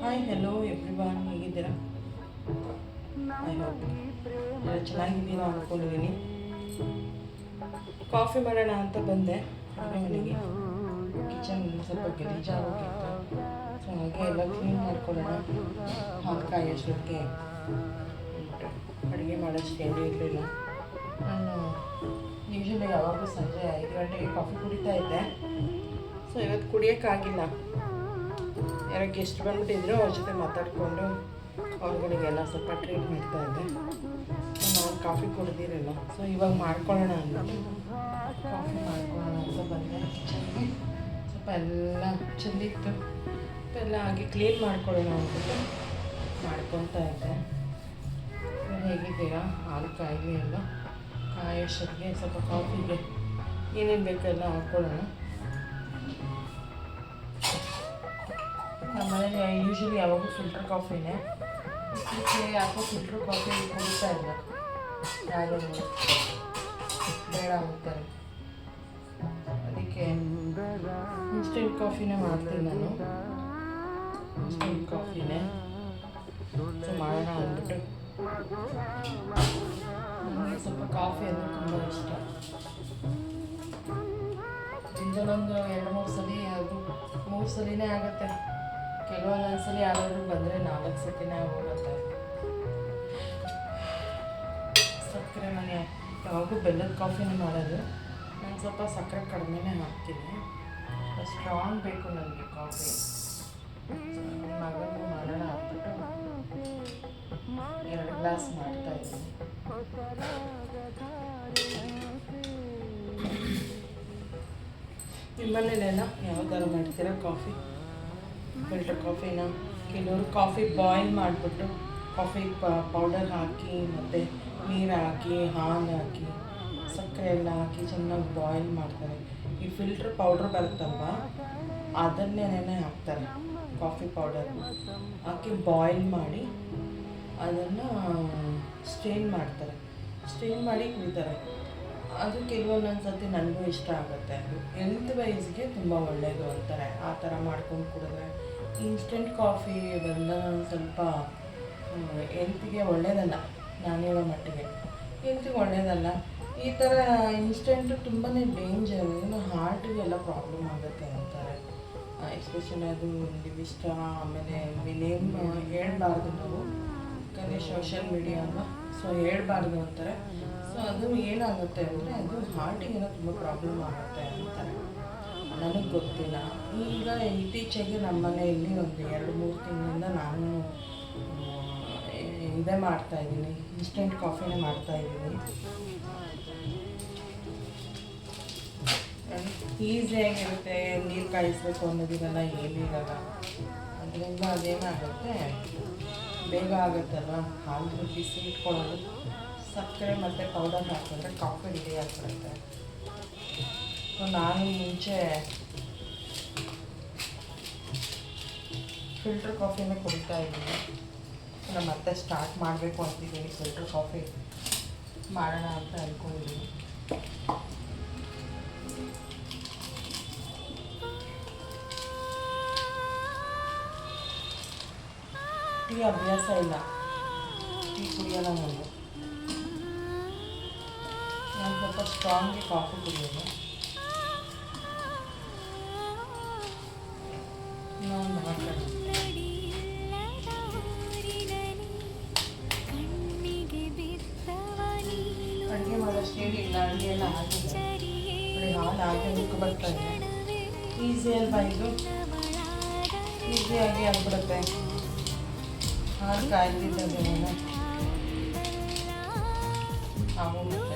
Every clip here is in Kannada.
ಹಾಯ್ ಹೆಲೋ ಎವ್ರಿವಾನ್ ಹೇಗಿದ್ದೀರಾ? ಐ ಹೋಪ್ ಎಲ್ಲ ಚೆನ್ನಾಗಿದ್ದೀರಾ ಅಂದ್ಕೊಂಡಿದ್ದೀನಿ. ಕಾಫಿ ಮಾಡೋಣ ಅಂತ ಬಂದೆ. ಮನೆಗೆ. ಕಿಚನ್ ಸ್ವಲ್ಪ ಗಲೀಜಾಗೋಗಿತ್ತು ಸೊ ಹಾಗೆ ಎಲ್ಲ ಕ್ಲೀನ್ ಮಾಡ್ಕೊಳ್ಳೋಣ. ಹಾಲು ಕಾಯೋಷ್ಟೊತ್ತಿಗೆ ಅಡುಗೆ ಮಾಡೋಷ್ಟು ಏನೂ ಇರಲಿಲ್ಲ. ನಾನು ಯೂಶಲಿ ಯಾವಾಗಲೂ ಸಂಜೆ ಐದು ಗಂಟೆಗೆ ಕಾಫಿ ಕುಡಿತಾ ಇದ್ದೆ. ಸೊ ಇವತ್ತು ಕುಡಿಯೋಕ್ಕಾಗಿಲ್ಲ. ಯಾರೋ ಗೆಸ್ಟ್ ಬಂದ್ಬಿಟ್ಟಿದ್ರು, ಅವ್ರ ಜೊತೆ ಮಾತಾಡಿಕೊಂಡು ಅವ್ರುಗಳಿಗೆಲ್ಲ ಸ್ವಲ್ಪ ಟ್ರೀಟ್ ಮಾಡ್ತಾ ಇದ್ದೆ. ನಾನು ಕಾಫಿ ಕುಡಿದಿರಲ್ಲ ಸೊ ಇವಾಗ ಮಾಡ್ಕೊಳ್ಳೋಣ ಅಂದ್ಬಿಟ್ಟು ಕಾಫಿ ಮಾಡ್ಕೊಳ್ಳೋಣ ಅಂತ ಬಂದೆ. ಕಿಚನ್ಗೆ ಸ್ವಲ್ಪ ಎಲ್ಲ ಚೆಂದಿತ್ತು ಎಲ್ಲ ಹಾಗೆ ಕ್ಲೀನ್ ಮಾಡ್ಕೊಳ್ಳೋಣ ಅಂದ್ಬಿಟ್ಟು ಮಾಡ್ಕೊತಾ ಇದ್ದೆ. ಹೇಗಿದ್ದೀರಾ ಹಾಲು ಕಾಯಿಲೆ ಎಲ್ಲ. ಕಾಯೋಷ್ಟೊತ್ತಿಗೆ ಸ್ವಲ್ಪ ಕಾಫಿಗೆ ಏನೇನು ಬೇಕೆಲ್ಲ ಹಾಕ್ಕೊಳ್ಳೋಣ ಮನೇಲಿ ಯೂಶಲಿ ಯಾವಾಗೂ ಫಿಲ್ಟರ್ ಕಾಫಿನೇ ಇದಕ್ಕೆ ಯಾಕೋ ಫಿಲ್ಟರ್ ಕಾಫಿ ಕುಡಿತಾ ಇಲ್ಲ ಯಾರು ಬೇಡ ಅಂತಾರೆ. ಅದಕ್ಕೆ ಇನ್ಸ್ಟೆಂಟ್ ಕಾಫಿನೇ ಮಾಡ್ತೀನಿ ನಾನು. ಇನ್ಸ್ಟೆಂಟ್ ಕಾಫಿನೇ ಮಾಡೋಣ ಅಂದ್ಬಿಟ್ಟು. ನನಗೆ ಸ್ವಲ್ಪ ಕಾಫಿ ಅಂದರೆ ತುಂಬ ಇಷ್ಟ. ದಿನದಲ್ಲೊಂದು ಎರಡು ಮೂರು ಸಲ ಅದು ಮೂರು ಸಲಿನೇ ಆಗುತ್ತೆ. ಕೆಲವೊಂದೊಂದು ಸರಿ ಯಾರಾದರೂ ಬಂದರೆ ನಾಲ್ಕು ಸತಿನೇ ಹೋಗುತ್ತೆ. ಸಕ್ಕರೆ ನಾನು ಯಾವಾಗೂ ಬೆಲ್ಲದ ಕಾಫಿನೇ ಮಾಡೋದು. ನಾನು ಸ್ವಲ್ಪ ಸಕ್ಕರೆ ಕಡಿಮೆನೇ ಹಾಕ್ತೀನಿ. ಸ್ಟ್ರಾಂಗ್ ಬೇಕು ನನಗೆ ಕಾಫಿ. ಮಗನಿಗೂ ಮಾಡೋಣ ಹಾಕ್ಬಿಟ್ಟು ಎರಡು ಗ್ಲಾಸ್ ಮಾಡ್ತಾ ಇದ್ದೀನಿ. ಯಾವ ಥರ ಮಾಡ್ತೀರಾ ಕಾಫಿ? ಫಿಲ್ಟರ್ ಕಾಫಿನ ಕೆಲವರು ಕಾಫಿ ಬಾಯ್ಲ್ ಮಾಡಿಬಿಟ್ಟು ಕಾಫಿ ಪೌಡರ್ ಹಾಕಿ ಮತ್ತು ನೀರು ಹಾಕಿ, ಹಾಲು ಹಾಕಿ, ಸಕ್ಕರೆ ಎಲ್ಲ ಹಾಕಿ ಚೆನ್ನಾಗಿ ಬಾಯ್ಲ್ ಮಾಡ್ತಾರೆ. ಈ ಫಿಲ್ಟರ್ ಪೌಡ್ರ್ ಬರುತ್ತಲ್ವ? ಅದನ್ನೇನೇ ಹಾಕ್ತಾರೆ ಕಾಫಿ ಪೌಡರ್ ಹಾಕಿ ಬಾಯ್ಲ್ ಮಾಡಿ ಅದನ್ನು ಸ್ಟೇನ್ ಮಾಡ್ತಾರೆ. ಸ್ಟೇನ್ ಮಾಡಿ ಕುಡಿತಾರೆ. ಅದು ಕೆಲವೊಂದೊಂದು ಸರ್ತಿ ನನಗೂ ಇಷ್ಟ ಆಗುತ್ತೆ. ಅದು ವೈಸ್ಗೆ ತುಂಬ ಒಳ್ಳೆಯದು ಅಂತಾರೆ. ಆ ಥರ ಮಾಡ್ಕೊಂಡು ಕುಡಿದ್ರೆ. ಇನ್ಸ್ಟೆಂಟ್ ಕಾಫಿ ಬಂದ ಸ್ವಲ್ಪ ಹೆಲ್ತಿಗೆ ಒಳ್ಳೆಯದಲ್ಲ ನಾನು ಹೇಳೋ ಮಟ್ಟಿಗೆ. ಹೆಲ್ತಿಗೆ ಒಳ್ಳೆಯದಲ್ಲ ಈ ಥರ ಇನ್ಸ್ಟೆಂಟು ತುಂಬಾ ಡೇಂಜರ್ ಏನು ಹಾರ್ಟಿಗೆಲ್ಲ ಪ್ರಾಬ್ಲಮ್ ಆಗುತ್ತೆ ಅಂತಾರೆ. ಎಸ್ಪೆಷಲಿ ಅದು ಲಿವಿಷ್ಟ ಆಮೇಲೆ ನೇಮ್ ಹೇಳ್ಬಾರ್ದು ನಾವು ಯಾಕಂದರೆ ಸೋಷಿಯಲ್ ಮೀಡಿಯಾ ಅಲ್ವಾ? ಸೊ ಹೇಳಬಾರ್ದು ಅಂತಾರೆ. ಸೊ ಅದು ಏನಾಗುತ್ತೆ ಅಂದರೆ ಅದು ಹಾರ್ಟಿಗೆಲ್ಲ ತುಂಬ ಪ್ರಾಬ್ಲಮ್ ಆಗುತ್ತೆ ಅಂತಾರೆ. ನನಗೆ ಗೊತ್ತಿಲ್ಲ. ಈಗ ಇತ್ತೀಚೆಗೆ ನಮ್ಮ ಮನೆಯಲ್ಲಿ ಒಂದು ಎರಡು ಮೂರು ತಿಂಗಳಿಂದ ನಾನು ಇದೇ ಮಾಡ್ತಾ ಇದ್ದೀನಿ. ಇನ್ಸ್ಟೆಂಟ್ ಕಾಫಿನೇ ಮಾಡ್ತಾ ಇದ್ದೀನಿ. ಈಸಿಯಾಗಿರುತ್ತೆ ನೀರು ಕಾಯಿಸ್ಬೇಕು ಅನ್ನೋದಿರಲ್ಲ ಏನಿರಲ್ಲ ಅದರಿಂದ ಅದೇನಾಗುತ್ತೆ? ಬೇಗ ಆಗುತ್ತಲ್ಲ ಹಾಲು ಬಿಸಿ ಇಟ್ಕೊಳ್ಳೋದು. ಸಕ್ಕರೆ ಮತ್ತು ಪೌಡರ್ ಹಾಕಿದ್ರೆ ಕಾಫಿ ರೆಡಿ ಆಗ್ಬಿಡುತ್ತೆ. ನಾನು ಮುಂಚೆ ಫಿಲ್ಟರ್ ಕಾಫಿನೇ ಕುಡಿತಾ ಇದ್ದೀನಿ. ನಾನು ಮತ್ತೆ ಸ್ಟಾರ್ಟ್ ಮಾಡಬೇಕು ಅಂತಿದ್ದೀನಿ. ಫಿಲ್ಟರ್ ಕಾಫಿ ಮಾಡೋಣ ಅಂತ ಅಂದ್ಕೊಂಡಿದ್ದೀನಿ ಟೀ ಅಭ್ಯಾಸ ಇಲ್ಲ. ಟೀ ಕುಡಿಯೋಲ್ಲ ನಾನು. ನಾನು ಸ್ವಲ್ಪ ಸ್ಟ್ರಾಂಗಿ ಕಾಫಿ ಕುಡಿಯೋದು. ಬರೀ ಹಾಲು ಹಾಗೆ ಮುಕ್ಕ ಬರ್ತಾ ಇದೆ ಈಸಿ ಅಲ್ವಾ ಇದು ಈಸಿಯಾಗಿ ಆಗ್ಬಿಡುತ್ತೆ ಹಾಲು ಕಾಯ್ತಿದ್ದಂಗೆ ಆಗೋಗುತ್ತೆ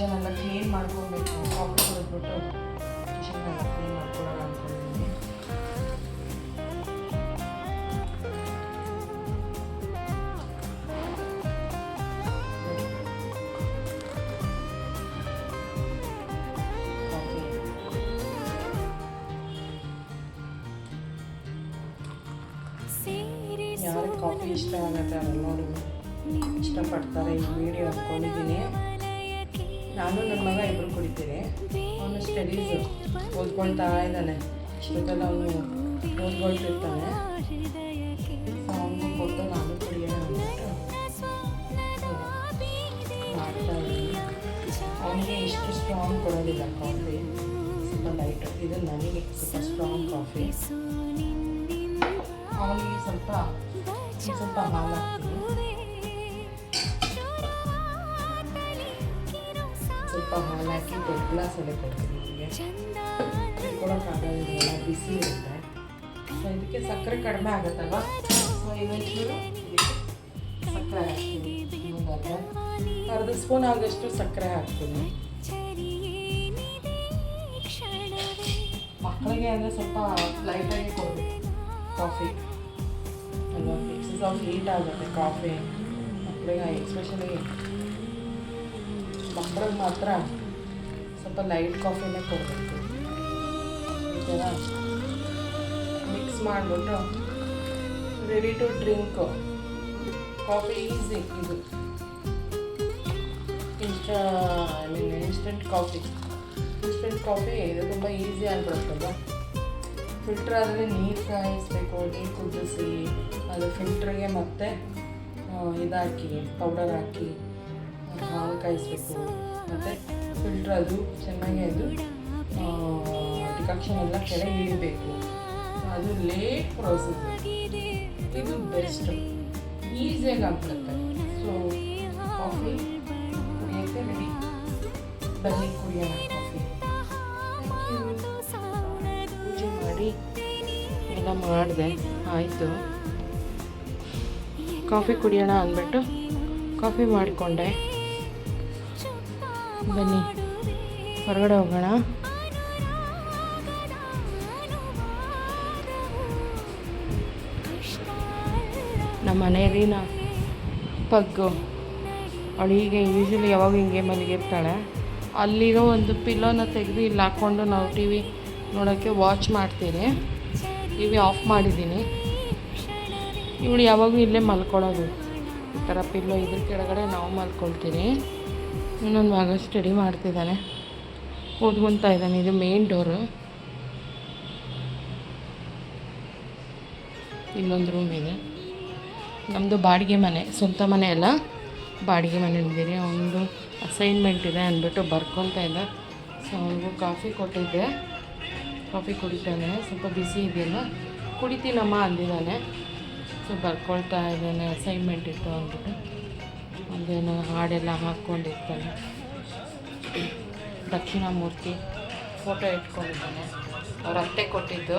ಕಿಚನ್ ಕ್ಲೀನ್ ಮಾಡ್ಕೊಬೇಕು ಕಾಫಿ ಕುಡಿದ್ಬಿಟ್ಟು ಕಿಚನ್ ಕ್ಲೀನ್ ಮಾಡ್ಕೊಳ್ಳೋಣ ಅಂದ್ಕೊಂಡಿದ್ದೀನಿ ಯಾರಿಗೆ ಕಾಫಿ ಇಷ್ಟ ಆಗುತ್ತೆ ಅದನ್ನು ನೋಡಿ ಇಷ್ಟಪಡ್ತಾರೆ ಈ ವಿಡಿಯೋ ಅಂದ್ಕೊಂಡಿದ್ದೀನಿ ನಾನು ನನ್ನ ಮಗ ಇಬ್ಬರು ಕುಡಿತೀವಿ. ಅವನು ಸ್ಟಡೀಸು ಓದ್ಕೊಳ್ತಾ ಇದ್ದಾನೆ. ಜೊತೆಲ್ಲ ಅವನು ಓದ್ಕೊಳ್ತಿರ್ತಾನೆ. ಅಂದ್ಬಿಟ್ಟು ಮಾಡ್ತಾ ಇದ್ದೀನಿ. ಅವನಿಗೆ ಇಷ್ಟು ಸ್ಟ್ರಾಂಗ್ ಕೊಡೋದಿಲ್ಲ ಕಾಫಿ ಸ್ವಲ್ಪ ಲೈಟ್ ಇದು ನನಗೆ ಸ್ವಲ್ಪ ಸ್ಟ್ರಾಂಗ್ ಕಾಫಿ ಅವನಿಗೆ ಸ್ವಲ್ಪ ಸ್ವಲ್ಪ ಹಾಲು ಸ್ವಲ್ಪ ಹಾಲು ಹಾಕಿ ದೊಡ್ಡ ಗ್ಲಾಸಲ್ಲೇ ಕೊಡ್ತೀನಿ ಅವನಿಗೆ ಕೊಡೋಕ್ಕಾಗೋದಿಲ್ಲ ಬಿಸಿ ಇರುತ್ತೆ. ಸೊ ಇದಕ್ಕೆ ಸಕ್ಕರೆ ಕಡಿಮೆ ಆಗುತ್ತಲ್ವ? ಸೊ ಇದಕ್ಕೆ ಸಕ್ಕರೆ ಹಾಕ್ತೀನಿ. ಅರ್ಧ ಸ್ಪೂನ್ ಆಗೋಷ್ಟು ಸಕ್ಕರೆ ಹಾಕ್ತೀನಿ. ಮಕ್ಕಳಿಗೆ ಅಂದರೆ ಸ್ವಲ್ಪ ಲೈಟಾಗಿ ಕೊಡಬೇಕು ಕಾಫಿ. ಅಲ್ವಾ? ಎಕ್ಸಸ್ ಆಫ್ ಹೀಟ್ ಆಗುತ್ತೆ, ಕಾಫಿ. ಮಕ್ಕಳಿಗೆ ಎಸ್ಪೆಷಲಿ ಮಕ್ಕಳಿಗೆ ಮಾತ್ರ ಸ್ವಲ್ಪ ಲೈಟ್ ಕಾಫಿನೇ ಕೊಡಬೇಕು. ಮಿಕ್ಸ್ ಮಾಡಿಬಿಟ್ಟು ready to drink coffee easy ಇದು. Inst I mean instant coffee instant coffee ಇದು ತುಂಬ ಈಸಿ ಆಗಿಬಿಡುತ್ತಲ್ಲ ಫಿಲ್ಟರ್ ಆದರೆ ನೀರು ಕಾಯಿಸ್ಬೇಕು, ನೀರು ಕುದಿಸಿ, ಅದು ಫಿಲ್ಟ್ರಿಗೆ ಮತ್ತೆ ಇದಾಕಿ ಪೌಡರ್ ಹಾಕಿ. ಕಾಯಿಸ್ಬೇಕು. ಮತ್ತು ಫಿಲ್ಟ್ರ್ ಅದು ಚೆನ್ನಾಗಿ ಅದು ಡಿಕಾಕ್ಷನ್ ಎಲ್ಲ ಕೆಳಗೆ ಇಡಬೇಕು. ಅದು ಲೇಟ್ ಪ್ರೋಸೆಸ್ ಇದು ಬೆಸ್ಟ್ ಈಸಿಯಾಗಿ ಆಗ್ಬಿಡುತ್ತೆ. ಸೊ ಕಾಫಿ ಕುಡಿಯೋಕ್ಕೆ ರೆಡಿ ಬನ್ನಿ, ಕುಡಿಯೋಣ ಕಾಫಿ ಪೂಜೆ ಮಾಡಿ. ಎಲ್ಲ ಮಾಡಿದೆ. ಆಯಿತು. ಕಾಫಿ ಕುಡಿಯೋಣ ಅಂದ್ಬಿಟ್ಟು ಕಾಫಿ ಮಾಡಿಕೊಂಡೆ. ಬನ್ನಿ. ಹೊರಗಡೆ ಹೋಗೋಣ. ನಮ್ಮ ಮನೆಯಲ್ಲಿ ನಾ ಪಗ್ಗು. ಅವಳು ಹೀಗೆ ಯೂಶ್ವಲಿ ಯಾವಾಗ ಹಿಂಗೆ ಮಲಗಿರ್ತಾಳೆ ಅಲ್ಲಿರೋ ಒಂದು ಪಿಲ್ಲೋನ ತೆಗೆದು ಇಲ್ಲಿ ಹಾಕ್ಕೊಂಡು ನಾವು ಟಿ ವಿ ನೋಡೋಕ್ಕೆ ವಾಚ್ ಮಾಡ್ತೀರಿ ಟಿ ವಿ ಆಫ್ ಮಾಡಿದ್ದೀನಿ. ಇವಳು ಯಾವಾಗಲೂ ಇಲ್ಲೇ ಮಲ್ಕೊಳ್ಳೋದು. ಈ ಥರ ಪಿಲ್ಲೋ ಇದ್ರ ಕೆಳಗಡೆ ನಾವು ಮಲ್ಕೊಳ್ತೀರಿ ನನ್ನ ಮಗ ಸ್ಟಡಿ ಮಾಡ್ತಿದ್ದಾನೆ. ಓದ್ಕೊತಾ ಇದ್ದಾನೆ. ಇದು ಮೇನ್ ಡೋರು ಇನ್ನೊಂದು ರೂಮ್ ಇದೆ. ನಮ್ಮದು ಬಾಡಿಗೆ ಮನೆ, ಸ್ವಂತ ಮನೆ ಅಲ್ಲ. ಬಾಡಿಗೆ ಮನೆ ಇದ್ದೀರಿ ಅವನದು ಅಸೈನ್ಮೆಂಟ್ ಇದೆ ಅಂದ್ಬಿಟ್ಟು ಬರ್ಕೊತಾ ಇದ್ದ. ಸೊ ಅವನಿಗೂ ಕಾಫಿ ಕೊಟ್ಟಿದ್ದೆ. ಕಾಫಿ ಕುಡಿತಾನೆ. ಸ್ವಲ್ಪ ಬಿಸಿ ಇದೆಯಲ್ಲ. ಕುಡಿತೀನಮ್ಮ ಅಂದಿದ್ದಾನೆ. ಸೊ ಬರ್ಕೊಳ್ತಾ ಇದ್ದಾನೆ. ಅಸೈನ್ಮೆಂಟ್ ಇತ್ತು ಅಂದ್ಬಿಟ್ಟು. ಒಂದೇನು ಹಾಡೆಲ್ಲ ಹಾಕ್ಕೊಂಡಿರ್ತಾನೆ. ದಕ್ಷಿಣಾಮೂರ್ತಿ ಫೋಟೋ ಇಟ್ಕೊಂಡಿದ್ದಾನೆ. ಅವ್ರ ಅತ್ತೆ ಕೊಟ್ಟಿದ್ದು.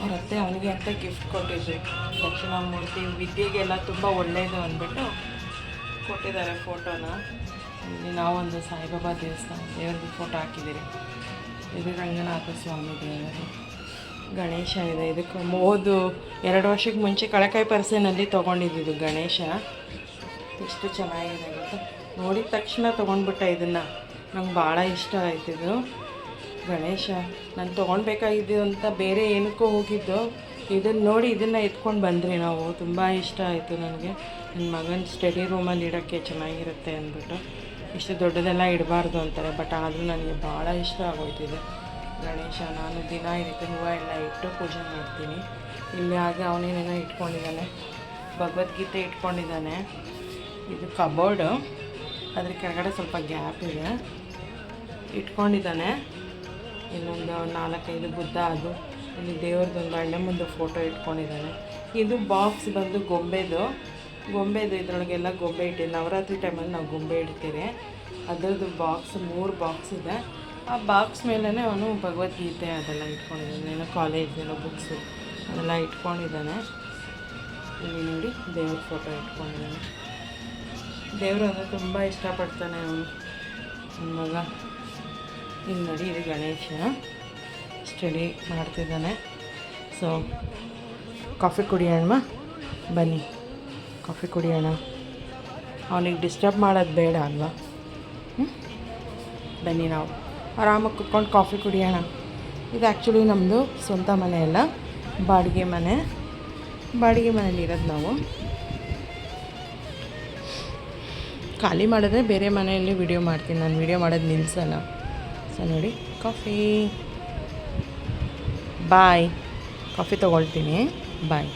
ಅವ್ರ ಅತ್ತೆ ಅವನಿಗೆ ಅಂತ ಗಿಫ್ಟ್ ಕೊಟ್ಟಿದ್ದು. ದಕ್ಷಿಣಾಮೂರ್ತಿ ವಿದ್ಯೆಗೆಲ್ಲ ತುಂಬ ಒಳ್ಳೆಯದು ಅಂದ್ಬಿಟ್ಟು ಕೊಟ್ಟಿದ್ದಾರೆ ಫೋಟೋನ. ಇಲ್ಲಿ ನಾವೊಂದು ಸಾಯಿಬಾಬಾ ದೇವಸ್ಥಾನ ದೇವ್ರದ್ದು ಫೋಟೋ ಹಾಕಿದ್ದೀರಿ. ಇದು ರಂಗನಾಥ ಸ್ವಾಮಿ ದೇವರು. ಗಣೇಶ ಇದೆ. ಇದಕ್ಕೆ ಓದು ಎರಡು ವರ್ಷಕ್ಕೆ ಮುಂಚೆ ಕಳಕಾಯಿ ಪರ್ಸೆನಲ್ಲಿ ತೊಗೊಂಡಿದ್ದು ಗಣೇಶ. ಎಷ್ಟು ಚೆನ್ನಾಗಿದೆ ಗೊತ್ತಾ? ನೋಡಿದ ತಕ್ಷಣ ತೊಗೊಂಡ್ಬಿಟ್ಟೆ ಇದನ್ನು. ನಂಗೆ ಭಾಳ ಇಷ್ಟ ಆಯ್ತಿದ್ದು ಗಣೇಶ, ನಾನು ತೊಗೊಳ್ಬೇಕಾಗಿದ್ದು ಅಂತ ಬೇರೆ ಏನಕ್ಕೂ ಹೋಗಿದ್ದು. ಇದನ್ನು ನೋಡಿ ಇದನ್ನು ಎತ್ಕೊಂಡು ಬಂದ್ರಿ ನಾವು. ತುಂಬ ಇಷ್ಟ ಆಯಿತು ನನಗೆ. ನನ್ನ ಮಗನ ಸ್ಟಡಿ ರೂಮಲ್ಲಿ ಇಡೋಕ್ಕೆ ಚೆನ್ನಾಗಿರುತ್ತೆ ಅಂದ್ಬಿಟ್ಟು. ಇಷ್ಟು ದೊಡ್ಡದೆಲ್ಲ ಇಡಬಾರ್ದು ಅಂತಾರೆ ಬಟ್ ಆದರೂ ನನಗೆ ಭಾಳ ಇಷ್ಟ ಆಗೋಯ್ತಿದೆ ಗಣೇಶ, ನಾನು ದಿನ ಇದಕ್ಕೆ ಹೂವು ಎಲ್ಲ ಇಟ್ಟು ಪೂಜೆ ಮಾಡ್ತೀನಿ. ಇಲ್ಲಿ ಹಾಗೆ ಅವನೇನೇನೋ ಇಟ್ಕೊಂಡಿದ್ದಾನೆ. ಭಗವದ್ಗೀತೆ ಇಟ್ಕೊಂಡಿದ್ದಾನೆ. ಇದು ಕಬೋರ್ಡು. ಅದ್ರ ಕೆಳಗಡೆ ಸ್ವಲ್ಪ ಗ್ಯಾಪ್ ಇದೆ. ಇಟ್ಕೊಂಡಿದ್ದಾನೆ. ಇನ್ನೊಂದು ನಾಲ್ಕೈದು ಬುದ್ಧ ಅದು. ಇಲ್ಲಿ ದೇವ್ರದ್ದೊಂದು ಮುಂದೆ ಫೋಟೋ ಇಟ್ಕೊಂಡಿದ್ದಾನೆ. ಇದು ಬಾಕ್ಸ್ ಬಂದು ಗೊಂಬೆದು. ಗೊಂಬೆದು ಇದರೊಳಗೆಲ್ಲ ಗೊಂಬೆ ಇಟ್ಟು ನವರಾತ್ರಿ ಟೈಮಲ್ಲಿ ನಾವು ಗೊಂಬೆ ಇಡ್ತೀರಿ ಅದರದ್ದು ಬಾಕ್ಸ್ ಮೂರು ಬಾಕ್ಸ್ ಇದೆ. ಆ ಬಾಕ್ಸ್ ಮೇಲೇ ಅವನು ಭಗವದ್ಗೀತೆ ಅದೆಲ್ಲ ಇಟ್ಕೊಂಡಿದ್ದಾನೆ, ಏನೋ ಕಾಲೇಜ್ ಏನೋ ಬುಕ್ಸು ಅದೆಲ್ಲ ಇಟ್ಕೊಂಡಿದ್ದಾನೆ. ಇಲ್ಲಿ ನೋಡಿ ದೇವ್ರ ಫೋಟೋ ಇಟ್ಕೊಂಡಿದ್ದಾನೆ. ದೇವರು ಅಂದರೆ ತುಂಬ ಇಷ್ಟಪಡ್ತಾನೆ ಅವನು. ಮಗ. ಇಲ್ಲಿ ನೋಡಿ, ಇದು ಗಣೇಶ ಸ್ಟಡಿ ಮಾಡ್ತಿದ್ದಾನೆ. ಸೊ ಕಾಫಿ ಕುಡಿಯೋಣ ಬನ್ನಿ. ಕಾಫಿ ಕುಡಿಯೋಣ. ಅವನಿಗೆ ಡಿಸ್ಟರ್ಬ್ ಮಾಡೋದು ಬೇಡ ಅಲ್ವಾ? ಬನ್ನಿ ನಾವು. ಆರಾಮಾಗಿ ಕುತ್ಕೊಂಡು ಕಾಫಿ ಕುಡಿಯೋಣ. ಇದು ಆ್ಯಕ್ಚುಲಿ ನಮ್ಮದು ಸ್ವಂತ ಮನೆ ಅಲ್ಲ, ಬಾಡಿಗೆ ಮನೆ. ಬಾಡಿಗೆ ಮನೇಲಿ ಇರೋದು ನಾವು. ಖಾಲಿ ಮಾಡಿದ್ರೆ ಬೇರೆ ಮನೆಯಲ್ಲಿ ವಿಡಿಯೋ ಮಾಡ್ತೀನಿ. ನಾನು ವಿಡಿಯೋ ಮಾಡೋದು ನಿಲ್ಲಿಸಲ್ಲ ಸೊ ನೋಡಿ, ಕಾಫಿ. ಬಾಯ್ ಕಾಫಿ ತೊಗೊಳ್ತೀನಿ. ಬಾಯ್